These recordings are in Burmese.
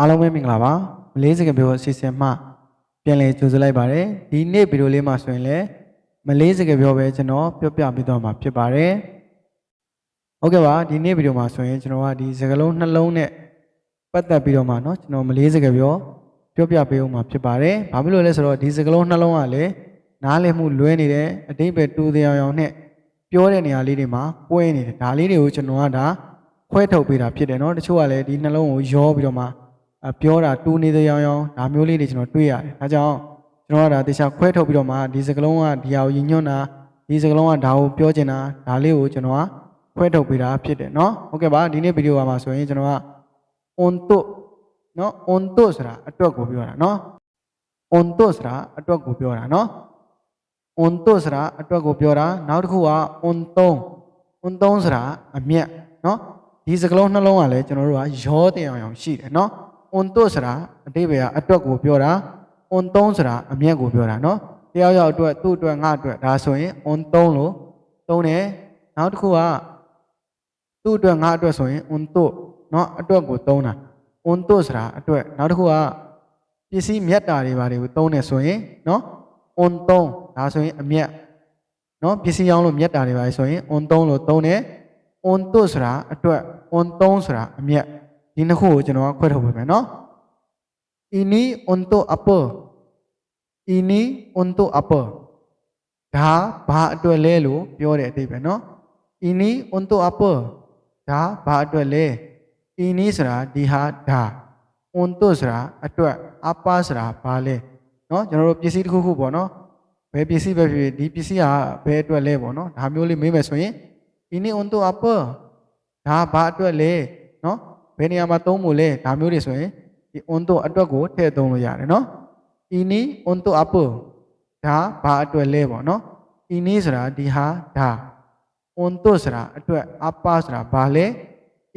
အားလုံးပဲမင်္ဂလာပါမလေးစကားပြောအစီအစဉ်မှပြန်လည်ကြိုဆိုလိုက်ပါတယ်ဒီနေ့ဗီဒီယိုလေးမှာဆိုရင်လည်းမလေးစကားပြောပဲကျွန်တော်ပြောပြပေးသွားမှာဖြစ်ပါတယ်ဟုတ်ကဲ့ပါဒီနေ့ဗီဒီယိုမှာဆိုရင်ကျွန်တော်ကဒီစကားလုံးနှလုံးနဲ့ပတ်သက်ပြီးတော့မှเนาะကျွန်တော်မလေးစကားပြောပြောပြပေးအောင်မှာဖြစ်ပါတယ်ဘာဖြစ်လို့လဲဆိုတော့ဒီစကားလုံးနှလုံးကလည်းနားလည်မှုလွဲနေတယ်အတိတ်ပဲတူသေးအောင်နဲ့ပြောတဲ့နေရာလေးတွေမှာကွဲနေတယ်ဒါလေးတွေကိုကျွန်တော်ကဒါခွဲထုတ်ပေးတာဖြစ်တယ်เนาะတချို့ကလည်းဒီနှလုံးကိုရောပြီးတော့မှ အ ပြောတာတူနေသေးရောင်ရောင်ဒါမျိုးလေးတွေကျွန်တော်တွေ့ရတယ်။ဒါကြောင့်ကျွန်တော်ကဒါတေချာခွဲထုတ်ပြီးတော့မှဒီစကလုံးကဒီဟာကိုယဉ်ညွန့်တာဒီစကလုံးကဒါကိုပြောချင်တာဒါလေးကိုကျွန်တော်ကခွဲထုတ်ပေးတာဖြစ်တယ်နော်။ဟုတ်ကဲ့ပါဒီနေ့ဗီဒီယိုမှာဆိုရင်ကျွန်တော်က on to နော် on to ဆိုတာအတွက်ကိုပြောတာနော်။ on to ဆိုတာအတွက်ကိုပြောတာနော်။ on to ဆိုတာအတွက်ကိုပြောတာနောက်တစ်ခုက on 3 on 3ဆိုတာအမျက်နော်ဒီစကလုံးနှလုံးကလည်းကျွန်တော်တို့ကရောတင်အောင်အောင်ရှိတယ် အွန်တုဆိုတာအတိပ္ပယ်အတွက်ကိုပြောတာအွန်သုံးဆိုတာအမျက်ကိုပြောတာနော်တယောက်ယောက်အတွက်သူ့အတွက်ငါအတွက်ဒါဆိုရင်အွန်သုံးလို့သုံးတယ်နောက်တစ်ခုကသူ့အတွက်ငါအတွက်ဆိုရင်အွန်တုနော်အတွက်ကိုသုံးတာအွန်တုဆိုတာအတွက်နောက်တစ်ခုကပစ္စည်းမြတ်တာတွေဘာတွေကိုသုံးတယ်ဆိုရင်နော်အွန်သုံးဒါဆိုရင်အမျက်နော်ပစ္စည်းရောင်းလို့မြတ်တာတွေဘာတွေဆိုရင်အွန်သုံးလို့သုံးတယ်အွန်တုဆိုတာအတွက်အွန်သုံးဆိုတာအမျက် ဒီနှစ်ခုကိုကျွန်တော်ကခွဲထုတ်ပေးမယ်နော် ini untuk apa ini untuk apa ဒါဘာအတွက်လဲလို့ပြောတဲ့အတိတ်ပဲနော် ini untuk apa ဒါဘာအတွက်လဲ ini ဆိုတာဒီဟာဒါ untuk ဆိုတာအတွက် apa ဆိုတာဘာလဲနော်ကျွန်တော်တို့ပစ္စည်းတစ်ခုခုပေါ့နော်ဘယ်ပစ္စည်းပဲဖြစ်ဖြစ်ဒီပစ္စည်းကဘယ်အတွက်လဲပေါ့နော်ဒါမျိုးလေးမေးမယ်ဆိုရင် ini untuk apa ဒါဘာအတွက်လဲနော်ဘ ယ်နေရာမှာသုံးဖို့လဲဒါမျိုးတွေဆိုရင်ဒီ onto အတွက်ကိုထည့်သုံးလို့ရတယ်နော် ini onto apa ဒါဘာအတွက်လဲပေါ့နော် ini ဆိုတာဒီဟာဒါ onto ဆိုတာအတွက် apa ဆိုတာဘာလဲ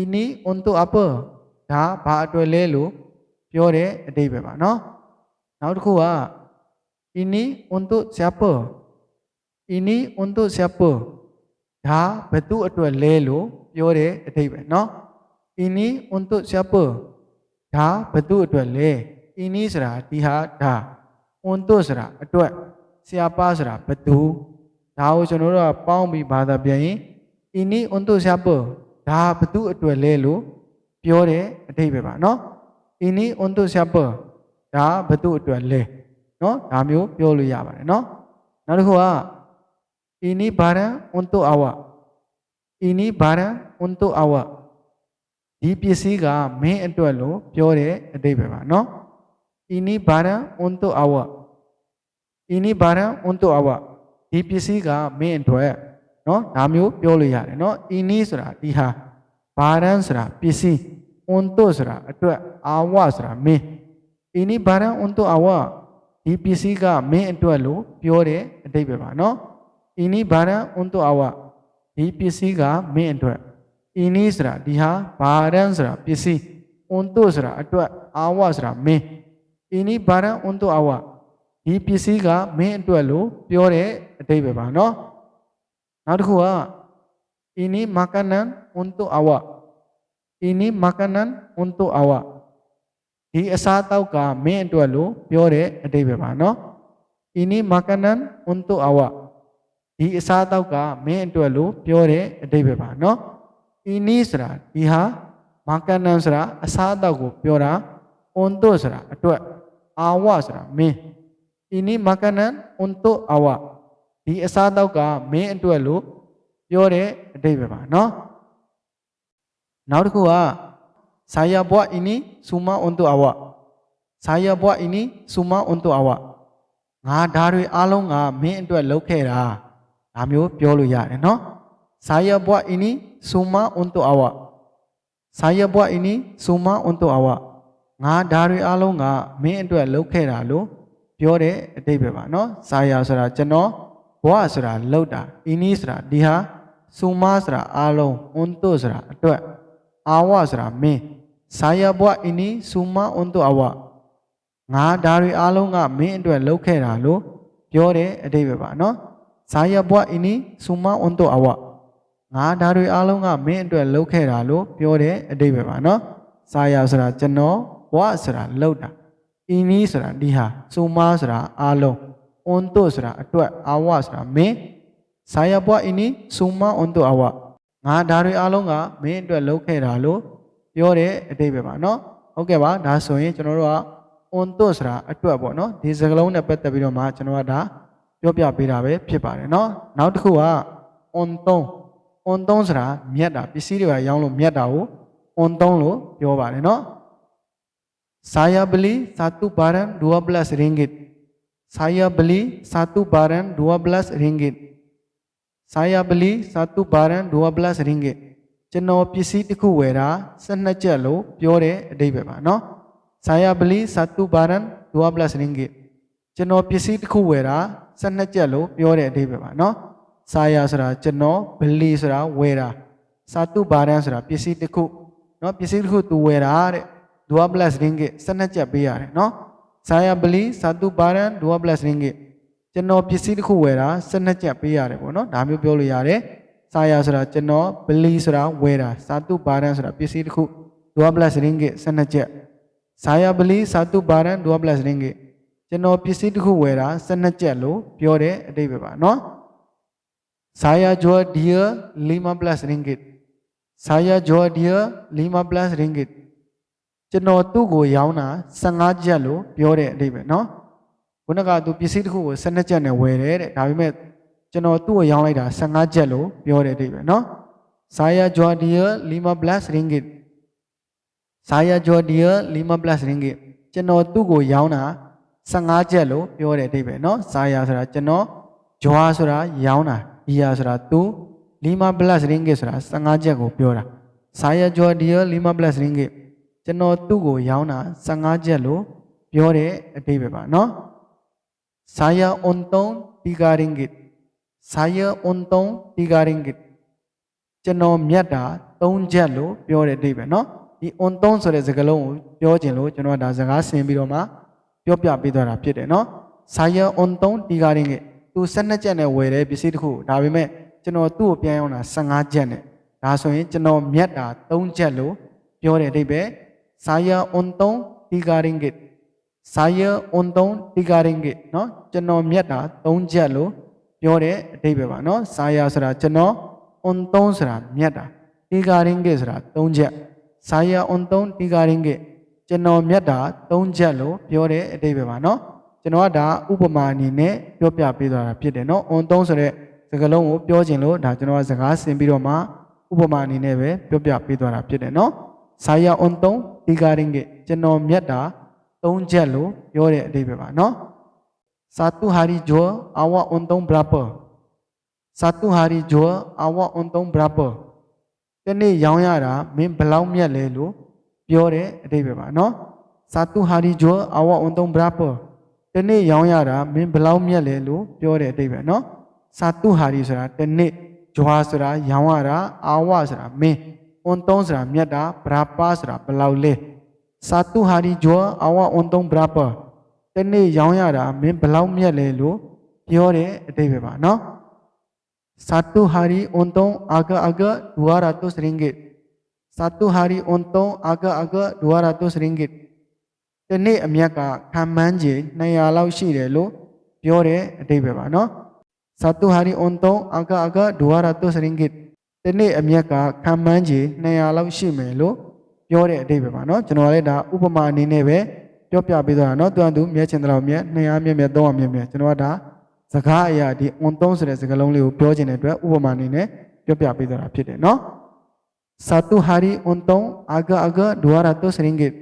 ini onto apa ဒါဘာအတွက်လဲလို့ပြောတဲ့အတိတ်ပဲပါနော်နောက်တစ်ခုက ini untuk siapa ini untuk siapa ဒါဘယ်သူအတွက်လဲလို့ပြောတဲ့အတိတ်ပဲနော် Ini untuk siapa? Ha, betul dua le. Ini serah dia ha. Untuk serah dua. Siapa serah betul? Tahu cenderung pau bi bahasa biasa Ini untuk siapa? Ha, betul dua le lu. Pure ade beba, no? Ini untuk siapa? Ha, betul dua le. No? Ha myo pyo lu ya no? Nalu ah? Ini barang untuk awak. Ini barang untuk awak. ဒီပစ္စည်းကမင်းအတွက်လို့ပြောတဲ့အတိတ်ပဲပါနော် ini barang untuk awak ini barang untuk awak ဒီပစ္စည်းကမင်းအတွက်နော်ဒါမျိုးပြောလို့ရတယ်နော် ini ဆိုတာဒီဟာ barang ဆိုတာပစ္စည်း untuk ဆိုတာအတွက် awak ဆိုတာမင်း ini barang untuk awak ဒီပစ္စည်းကမင်းအတွက်လို့ပြောတဲ့အတိတ်ပဲပါနော် ini barang untuk awak ဒီပစ္စည်းကမင်းအတွက် ini sera diha barang sera pisi untuk sera atau awak sera me ini barang untuk awak. Di pisi ka me itu alu pure dari bapa no? Nah ini makanan untuk awak. Ini makanan untuk awak. Di asal tau ga me itu alu pure dari bapa no? Ini makanan untuk awak. Di asal tau ga me itu alu pure dari bapa no? တွက်လို့ပြောတဲ့အတိတ်ပဲပါเนาะ ini ဆိုတာဒီဟာမာကနန်ဆိုတာအစားအသောက်ကိုပြောတာ untuk ဆိုတာအတွက် awa ဆိုတာမင်း ini makanan untuk awa ဒီအစားအသောက်ကမင်းအတွက်လို့ပြောတဲ့အတိတ်ပဲပါเนาะနောက်တစ်ခုက saya buat ini semua untuk awak saya buat ini semua untuk awak ငါဒါတွေအားလုံးကမင်းအတွက်လုပ်ခဲ့တာဒါမျိုးပြောလို့ရတယ်เนาะ Saya buat ini semua untuk awak. Saya buat ini semua untuk awak. ငါဒါတွေအားလုံးကမင်းအတွက်လုပ်ခဲ့တာလို့ပြောတဲ့အတိတ်ပဲပါเนาะ။ Saya ဆိုတာကျွန်တော် buat ဆိုတာလုပ်တာ ini ဆိုတာဒီဟာ semua ဆိုတာအားလုံး untuk ဆိုတာအတွက် awak ဆိုတာမင်း Saya buat ini semua untuk awak. ငါဒါတွေအားလုံးကမင်းအတွက်လုပ်ခဲ့တာလို့ပြောတဲ့အတိတ်ပဲပါเนาะ။ Saya buat ini semua untuk awak. ငါဒါတွေအားလုံးကမင်းအတွက်လုပ်ခဲ့တာလို့ပြောတဲ့အတိတ်ပဲပါနော်။စာရဆိုတာကျွန်တော်ဘွားဆိုတာလောက်တာအင်းနီးဆိုတာဒီဟာစူမာဆိုတာအားလုံးအွန်တုဆိုတာအတွက်အာဝဆိုတာမင်းဆာယဘွားအင်းနီးစူမာအွန်တုအာဝငါဒါတွေအားလုံးကမင်းအတွက်လုပ်ခဲ့တာလို့ပြောတဲ့အတိတ်ပဲပါနော်ဟုတ်ကဲ့ပါဒါဆိုရင်ကျွန်တော်တို့ကအွန်တုဆိုတာအတွက်ပေါ့နော်ဒီစကားလုံးနဲ့ပတ်သက်ပြီးတော့မှကျွန်တော်ကဒါပြောပြပေးတာပဲဖြစ်ပါတယ်နော်နောက်တစ်ခုက on 3 on 3ဆိုတာမြတ်တာပစ္စည်းတွေကရောင်းလို့မြတ်တာကို on 3လို့ပြောပါတယ်နော် saya beli satu barang 12 ringgit saya beli satu barang 12 ringgit saya beli satu barang 12 ringgit ကျွန်တော်ပစ္စည်းတစ်ခုဝယ်တာ12ကျပ်လို့ပြောတဲ့အဓိပ္ပာယ်ပါနော် saya beli satu barang 12 ringgit ကျွန်တော်ပစ္စည်းတစ်ခုဝယ်တာ12ကျပ်လို့ပြောတဲ့အဓိပ္ပာယ်ပါနော် saya ဆိုတာကျွန်တော် beli ဆိုတာဝယ်တာ satu barang ဆိုတာပစ္စည်းတစ်ခုနော်ပစ္စည်းတစ်ခုသူဝယ်တာတဲ့12 ringgit 12ကျပ်ပေးရတယ်နော် saya beli satu barang 12 ringgit ကျွန်တော်ပစ္စည်းတစ်ခုဝယ်တာ12ကျပ်ပေးရတယ်ပေါ့နော်ဒါမျိုးပြောလို့ရတယ် saya ဆိုတာကျွန်တော် beli ဆိုတာဝယ်တာ satu barang ဆိုတာပစ္စည်းတစ်ခု12 ringgit 12ကျပ် saya beli satu barang 12 ringgit ကျွန်တော်ပစ္စည်းတစ်ခုဝယ်တာ12ကျပ်လို့ပြောတဲ့အတိတ်ပဲပါနော် Saya jual dia 15 ringgit. Saya jual dia 15 ringgit. ကျွန်တော်သူ့ကိုရောင်းတာ15ကျပ်လို့ပြောတဲ့အဓိပ္ပာယ်နော်ခုနကသူပစ္စည်းတစ်ခုကို12ကျပ်နဲ့ဝယ်တယ်တဲ့ဒါပေမဲ့ကျွန်တော်သူ့ကိုရောင်းလိုက်တာ15ကျပ်လို့ပြောတဲ့အဓိပ္ပာယ်နော် Saya jual dia 15 ringgit Saya jual dia 15 ringgit ကျွန်တော်သူ့ကိုရောင်းတာ15ကျပ်လို့ပြောတဲ့အဓိပ္ပာယ်နော် Saya ဆိုတာကျွန်တော် jual ဆိုတာရောင်းတာ Dia ဆိုတာ तू 5 plus ringgit ဆိုတာ15ချက်ကိုပြောတာ။စာရကျော် dia 5 plus ringgit ကျွန်တော်သူ့ကိုရောင်းတာ15ချက်လို့ပြောတဲ့အတိပ္ပယ်ပါနော်။စာရ untung 3 ringgit စာရ untung 3 ringgit ကျွန်တော်မြတ်တာ3ချက်လို့ပြောတဲ့အတိပ္ပယ်နော်။ဒီ untung ဆိုတဲ့စကားလုံးကိုပြောခြင်းလို့ကျွန်တော်ဒါစကားဆင်ပြီးတော့မှပြောပြပေးသွားတာဖြစ်တယ်နော်။စာရ untung 3 ringgit သူ12ကျက်နဲ့ဝယ်တယ်ပစ္စည်းတစ်ခုဒါပေမဲ့ကျွန်တော်သူ့ကိုပြန်ရောင်းတာ15ကျက်နဲ့ဒါဆိုရင်ကျွန်တော်မြတ်တာ3ကျက်လို့ပြောတဲ့အဓိပ္ပာယ်ဆာယာအွန်တုံတီကာရင်ဂစ်ဆာယာအွန်တုံတီကာရင်ဂစ်နော်ကျွန်တော်မြတ်တာ3ချက်လို့ပြောတဲ့အဓိပ္ပာယ်ပါနော်ဆာယာဆိုတာကျွန်တော်အွန်တုံဆိုတာမြတ်တာတီကာရင်ဂစ်ဆိုတာ3ချက်ဆာယာအွန်တုံတီကာရင်ဂစ်ကျွန်တော်မြတ်တာ3ချက်လို့ပြောတဲ့အဓိပ္ပာယ်ပါနော် ကျွန်တော်ကဒါဥပမာအနေနဲ့ပြောပြပေးသွားတာဖြစ်တယ်နော် on 3ဆိုတဲ့စကားလုံးကိုပြောခြင်းလို့ဒါကျွန်တော်ကစကားဆင်ပြီးတော့မှဥပမာအနေနဲ့ပဲပြောပြပေးသွားတာဖြစ်တယ်နော်စာရ on 3 regarding ကျွန်တော်မြတ်တာ3ချက်လို့ပြောတဲ့အဓိပ္ပာယ်ပါနော် satu hari jual awak untung berapa satu hari jual awak untung berapa တနေ့ရောင်းရတာမင်းဘယ်လောက်မြတ်လဲလို့ပြောတဲ့အဓိပ္ပာယ်ပါနော် satu hari jual awak untung berapa တနေ့ရောင်းရတာမင်းဘယ်လောက်မြတ်လဲလို့ပြောတဲ့အဓိပ္ပာယ်เนาะ satu hari ဆိုတာတနေ့ jual ဆိုတာရောင်းရတာ awak ဆိုတာမင်း untung ဆိုတာမြတ်တာ berapa ဆိုတာဘယ်လောက်လဲ satu hari jual awak untung berapa တနေ့ရောင်းရတာမင်းဘယ်လောက်မြတ်လဲလို့ပြောတဲ့အတိတ်ပဲပါเนาะ satu hari untung agak-agak 200 ringgit satu hari untung agak-agak 200 ringgit တနေ့အမြတ်ကခံမှန်းခြင်း200လောက်ရှိတယ်လို့ပြောတဲ့အဓိပ္ပာယ်ပါနော်ဇာတုဟာရီအွန်တုံအကအကဒူဝါရတုစရင်ဂစ်တနေ့အမြတ်ကခံမှန်းခြင်း200လောက်ရှိမယ်လို့ပြောတဲ့အဓိပ္ပာယ်ပါနော်ကျွန်တော်လည်းဒါဥပမာအနေနဲ့ပဲပြောပြပေးသွားတာနော်သူကသူမြဲချင်တယ်လို့မြဲ200မြဲမြဲ300မြဲမြဲကျွန်တော်ကဒါစကားအရာဒီအွန်တုံဆိုတဲ့စကားလုံးလေးကိုပြောချင်တဲ့အတွက်ဥပမာအနေနဲ့ပြောပြပေးသွားတာဖြစ်တယ်နော်ဇာတုဟာရီအွန်တုံအကအကဒူဝါရတုစရင်ဂစ်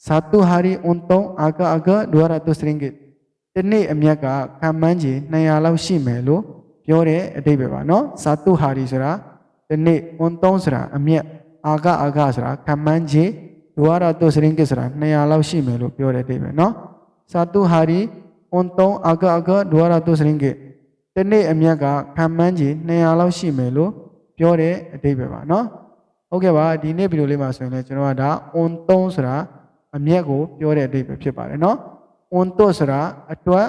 Satu hari untung agak-agak 200 ringgit. တနေ့အမြတ်ကခံမှန်းချင်200လောက်ရှိမယ်လို့ပြောတဲ့အတိတ်ပဲပါနော်။စာတုဟာရီဆိုတာတနေ့ဝန်သုံးဆိုတာအမြတ်အာကအာကဆိုတာခံမှန်းချင်ဒွါရတုစရင်ကဆိုတာ200လောက်ရှိမယ်လို့ပြောတဲ့အတိတ်ပဲနော်။စာတုဟာရီဝန်သုံးအာကအာကဒွါရတုစရင်ကတနေ့အမြတ်ကခံမှန်းချင်200လောက်ရှိမယ်လို့ပြောတဲ့အတိတ်ပဲပါနော်။ဟုတ်ကဲ့ပါဒီနေ့ဗီဒီယိုလေးမှာဆိုရင်လည်းကျွန်တော်ကဒါဝန်သုံးဆိုတာ အမျက်ကိုပြောတဲ့အဓိပ္ပာယ်ဖြစ်ပါတယ်နော်။အွန်တော့ဆိုတာအတွက်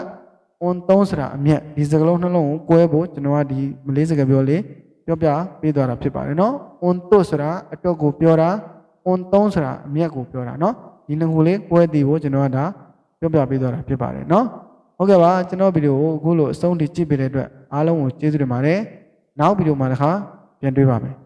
အွန်သုံးဆိုတာအမျက်ဒီစကားလုံးနှလုံးကိုကွဲဖို့ကျွန်တော်ကဒီမလေးစကားပြောလေးပြောပြပေးသွားတာဖြစ်ပါတယ်နော်။အွန်တော့ဆိုတာအတွက်ကိုပြောတာအွန်သုံးဆိုတာအမျက်ကိုပြောတာနော်။ဒီနှစ်ခုလေးကွဲတည်ဖို့ကျွန်တော်ကဒါပြောပြပေးသွားတာဖြစ်ပါတယ်နော်။ဟုတ်ကဲ့ပါကျွန်တော်ဗီဒီယိုကိုအခုလိုအဆုံးထိကြည့်ပေးတဲ့အတွက်အားလုံးကိုကျေးဇူးတင်ပါတယ်။နောက်ဗီဒီယိုမှာတစ်ခါပြန်တွေ့ပါမယ်။